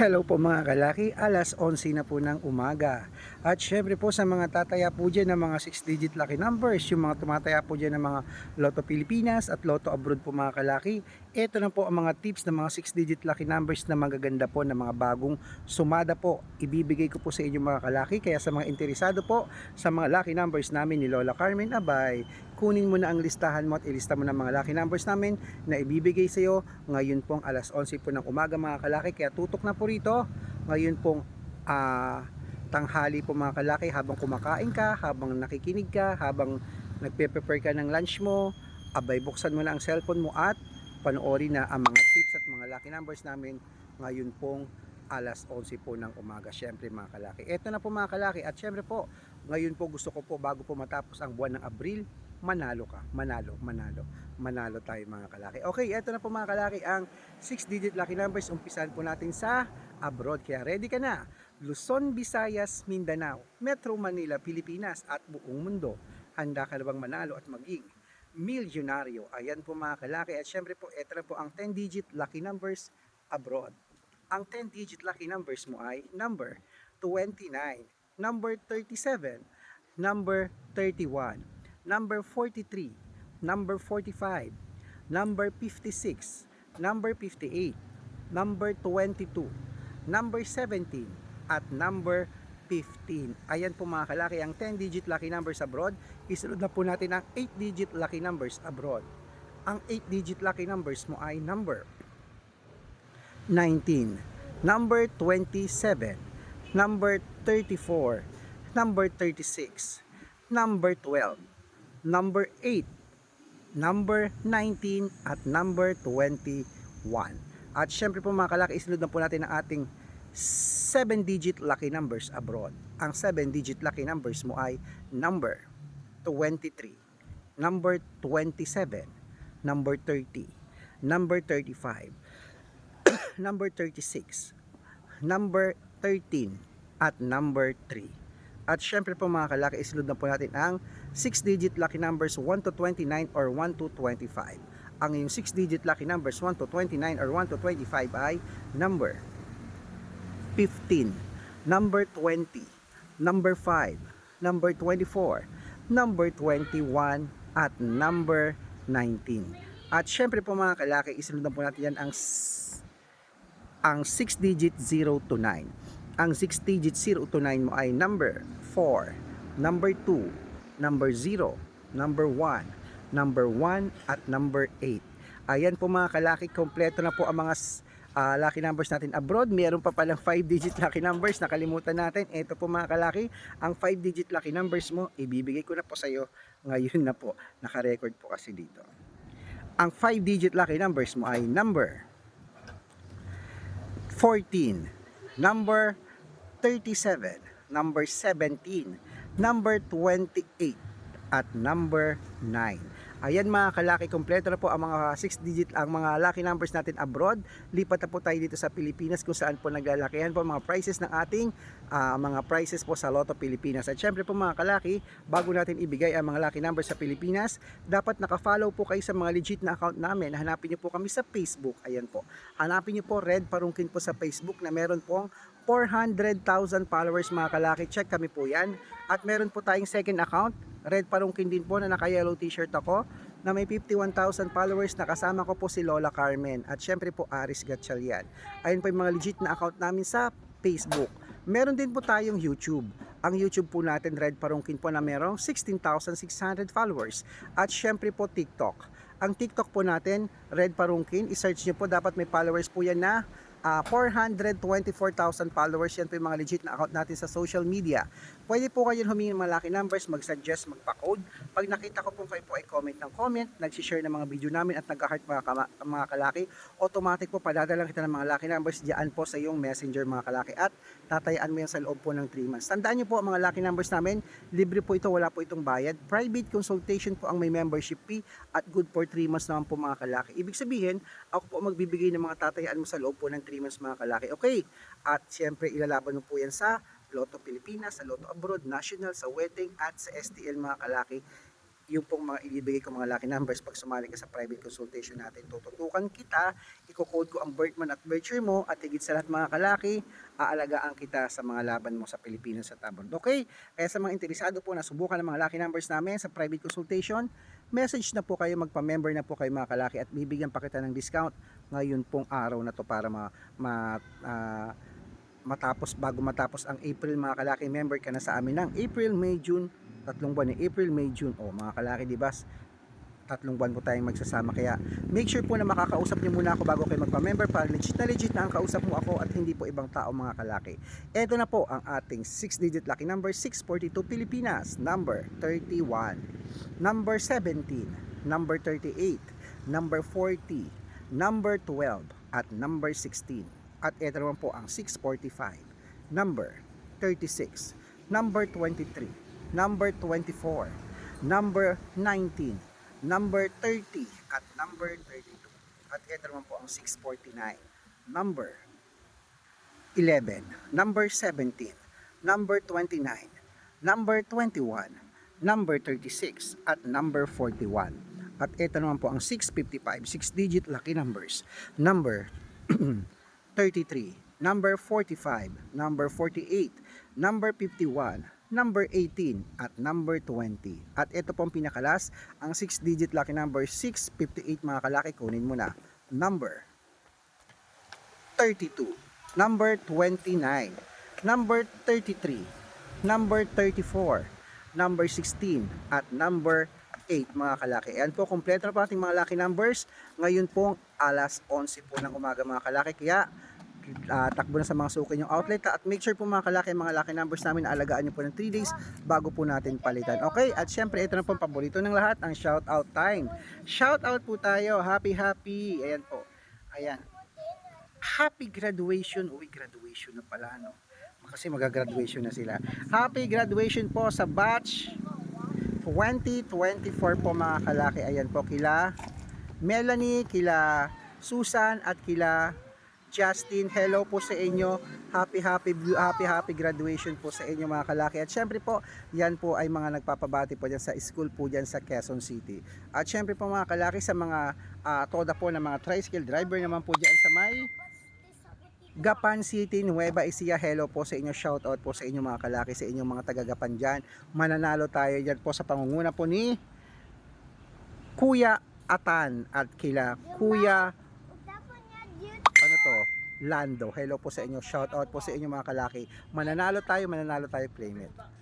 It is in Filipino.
Hello po mga kalaki, alas 11 na po ng umaga. At syempre po sa mga tataya po dyan ng mga 6-digit lucky numbers, yung mga tumataya po dyan ng mga Lotto Pilipinas at Lotto Abroad po mga kalaki, ito na po ang mga tips ng mga 6-digit lucky numbers na magaganda po na mga bagong sumada po. Ibibigay ko po sa inyo mga kalaki, kaya sa mga interesado po sa mga lucky numbers namin ni Lola Carmen Abay, kunin mo na ang listahan mo at ilista mo na mga lucky numbers namin na ibibigay sa iyo ngayon pong alas 11 po ng umaga mga kalaki. Kaya tutok na po rito ngayon pong ah, tanghali po mga kalaki habang kumakain ka, habang nakikinig ka, habang nagpe-prepare ka ng lunch mo, abay buksan mo na ang cellphone mo at panoorin na ang mga tips at mga lucky numbers namin ngayon pong alas 11 po ng umaga. Syempre mga kalaki. Ito na po mga kalaki at syempre po ngayon po gusto ko po bago po matapos ang buwan ng Abril, manalo ka. Manalo, manalo. Manalo tayo mga kalaki. Okay, ito na po mga kalaki ang 6-digit lucky numbers. Umpisan po natin sa abroad. Kaya ready ka na. Luzon, Visayas, Mindanao, Metro Manila, Pilipinas at buong mundo. Handa ka na bang manalo at maging milyonaryo? Ayan po mga kalaki. At syempre po, ito na po ang 10-digit lucky numbers abroad. Ang 10-digit lucky numbers mo ay number 29, number 37, number 31, number 43, number 45, number 56, number 58, number 22, number 17, at number 15. Ayan po mga kalaki, ang 10-digit lucky numbers abroad. Isunod na po natin ang 8-digit lucky numbers abroad. Ang 8-digit lucky numbers mo ay number 19, number 27, number 34, number 36, number 12, number 8, number 19, at number 21. At syempre po mga kalaki, isunod na po natin ang ating 7-digit lucky numbers abroad. Ang 7-digit lucky numbers mo ay number 23, number 27, number 30, number 35, number 36, number 13, at number 3. At syempre po mga kalaki, isunod na po natin ang 6-digit lucky numbers 1 to 29 or 1 to 25. Ang yung 6-digit lucky numbers 1 to 29 or 1 to 25 ay number 15, number 20, number 5, number 24, number 21, at number 19. At syempre po mga kalaki, isunod po natin yan ang ang 6 digit 0 to 9. Ang 6 digit 0 to 9 mo ay number 4, number 2, number 0, number 1, number 1 at number 8. Ayan po mga kalaki, kompleto na po ang mga ah, lucky numbers natin abroad. Meron pa palang 5 digit lucky numbers, nakalimutan natin. Ito po mga kalaki, ang 5 digit lucky numbers mo, ibibigay ko na po sa iyo ngayon na po. Naka-record po kasi dito. Ang 5 digit lucky numbers mo ay number 14, number 37, number 17, number 28, at number 9. Ayan mga kalaki, kompleto na po ang mga 6 digit, ang mga lucky numbers natin abroad. Lipat na po tayo dito sa Pilipinas kung saan po naglalakihan po mga prices ng ating ah, mga prices po sa Lotto Pilipinas. At syempre po mga kalaki, bago natin ibigay ang mga lucky numbers sa Pilipinas, dapat naka-follow po kayo sa mga legit na account namin. Hanapin niyo po kami sa Facebook. Ayan po. Hanapin niyo po Red Parungkin po sa Facebook na meron pong 400,000 followers mga kalaki. Check kami po yan. At meron po tayong second account, Red Parungkin din po na naka-yellow t-shirt ako na may 51,000 followers na kasama ko po si Lola Carmen at syempre po Aris Gatchalian. Ayun po yung mga legit na account namin sa Facebook. Meron din po tayong YouTube. Ang YouTube po natin, Red Parungkin po na merong 16,600 followers. At syempre po TikTok. Ang TikTok po natin, Red Parungkin, isearch nyo po, dapat may followers po yan na ah, 424,000 followers. Yan po yung mga legit na account natin sa social media. Pwede po kayo humingi ng mga lucky numbers, mag-suggest, magpa-code. Pag nakita ko po kayo po ay comment ng comment, nag-share ng mga video namin at nag-heart mga, kama- mga kalaki, automatic po padadala kita ng mga lucky numbers diyan po sa iyong messenger mga kalaki at tatayaan mo yan sa loob po ng 3 months. Tandaan nyo po ang mga lucky numbers namin, libre po ito, wala po itong bayad. Private consultation po ang may membership fee at good for 3 months naman po mga kalaki. Ibig sabihin, ako po magbibigay ng mga tatayaan mo sa loob po ng 3 months mga kalaki. Okay, at siyempre ilalaban mo po yan sa Lotto Pilipinas, sa Lotto Abroad, National, sa Wedding at sa STL mga kalaki. yung pong mga ibibigay ko mga lucky numbers pag sumali ka sa private consultation natin. Tututukan kita, i-code ko ang birth month at birth year mo at higit sa lahat mga kalaki, aalagaan kita sa mga laban mo sa Pilipinas sa tabon. Okay? Kaya sa mga interesado po na subukan ng mga lucky numbers namin sa private consultation, message na po kayo, magpa-member na po kayo mga kalaki at bibigyan pa kita ng discount ngayon pong araw na to para ma, ma ah, matapos bago matapos ang April mga kalaki member ka na sa amin ng April, May, June tatlong buwan ni April, May, June. O mga kalaki di ba tatlong buwan po tayong magsasama. Kaya make sure po na makakausap niyo muna ako bago kayo magpa-member para legit na legit na ang kausap mo ako at hindi po ibang tao mga kalaki. Eto na po ang ating 6 digit lucky number 642 Pilipinas number 31 number 17 number 38 number 40 number 12 at number 16 at eto naman po ang 645 number 36 number 23 number 24 number 19 number 30 at number 32 at ito naman po ang 649 number 11 number 17 number 29 number 21 number 36 at number 41 at ito naman po ang 655 6 digit lucky numbers. Number 33 number 45 number 48 number 51 number 18 at number 20. At ito pong pinakalas, ang 6 digit lucky number 658 mga kalaki, kunin mo na. Number 32, number 29, number 33, number 34, number 16 at number 8 mga kalaki. Ayan po, kompleto na po ating mga lucky numbers. Ngayon po, alas 11 po ng umaga mga kalaki. Kaya, ah, takbo na sa mga suki yung outlet. At make sure po mga kalaki mga laki numbers namin na alagaan nyo po ng 3 days bago po natin palitan. Okay? At syempre ito na po paborito ng lahat ang shout out time. Shout out po tayo. Happy happy. Ayan po. Ayan. Happy graduation. Uy graduation na pala no? Kasi magagraduation na sila. Happy graduation po sa batch 2024 po mga kalaki. Ayan po kila Melanie kila Susan at kila Justin, hello po sa inyo. Happy, happy, happy, happy graduation po sa inyo mga kalaki. At syempre po, yan po ay mga nagpapabati po dyan sa school po dyan sa Quezon City. At syempre po mga kalaki sa mga ah, toda po ng mga tricycle driver naman po dyan sa may Gapan City, Nueva Ecija. Hello po sa inyo. Shout out po sa inyo mga kalaki, sa inyong mga taga-Gapan dyan. Mananalo tayo dyan po sa pangunguna po ni Kuya Atan at kila Kuya Lando. Hello po sa inyo. Shout out po sa inyo mga kalaki. Mananalo tayo, mananalo tayo playmate.